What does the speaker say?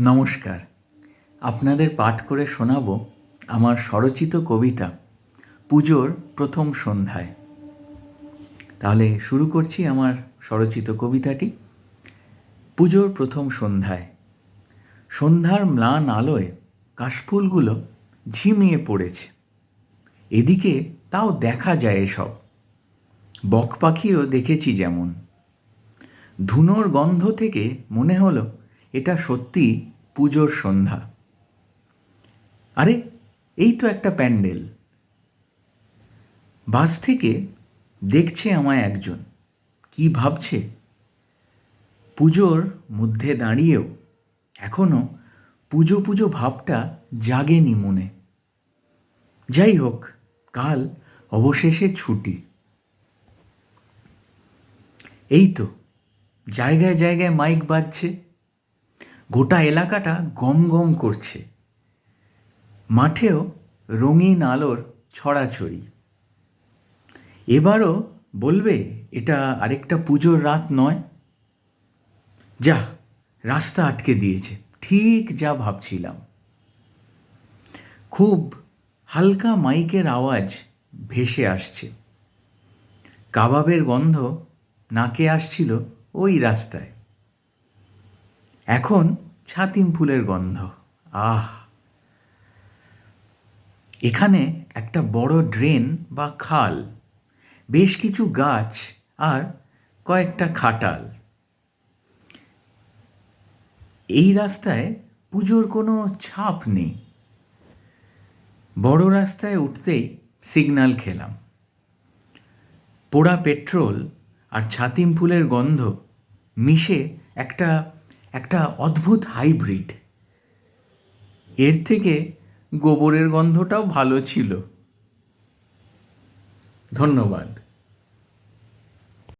নমস্কার। আপনাদের পাঠ করে শোনাব আমার স্বরচিত কবিতা, পুজোর প্রথম সন্ধ্যায়। তাহলে শুরু করছি আমার স্বরচিত কবিতাটি। পুজোর প্রথম সন্ধ্যায়। সন্ধ্যার ম্লান আলোয় কাশফুলগুলো ঝিমিয়ে পড়েছে। এদিকে তাও দেখা যায় এসব। বক পাখিও দেখেছি যেমন। ধুনোর গন্ধ থেকে মনে হলো এটা সত্যি পুজোর সন্ধ্যা। আরে, এই তো একটা প্যান্ডেল। বাস থেকে দেখছে আমায় একজন। কি ভাবছে? পুজোর মধ্যে দাঁড়িয়েও এখনও পুজো পুজো ভাবটা জাগেনি মনে। যাই হোক, কাল অবশেষে ছুটি। এই তো, জায়গায় জায়গায় মাইক বাজছে। গোটা এলাকাটা গম গম করছে। মাঠেও রঙিন আলোর ছড়াছড়ি। এবারও বলবে, এটা আরেকটা পুজোর রাত নয়। যা, রাস্তা আটকে দিয়েছে, ঠিক যা ভাবছিলাম। খুব হালকা মাইকের আওয়াজ ভেসে আসছে। কাবাবের গন্ধ নাকে আসছিল ওই রাস্তায়। এখন ছাতিম ফুলের গন্ধ। আহ! এখানে একটা বড় ড্রেন বা খাল, বেশ কিছু গাছ আর কয়েকটা খাটাল। এই রাস্তায় পুজোর কোনো ছাপ নেই। বড় রাস্তায় উঠতেই সিগন্যাল খেলাম। পোড়া পেট্রোল আর ছাতিম ফুলের গন্ধ মিশে একটা একটা অদ্ভুত হাইব্রিড এর থেকে গোবরের গন্ধটাও ভালো ছিল। ধন্যবাদ।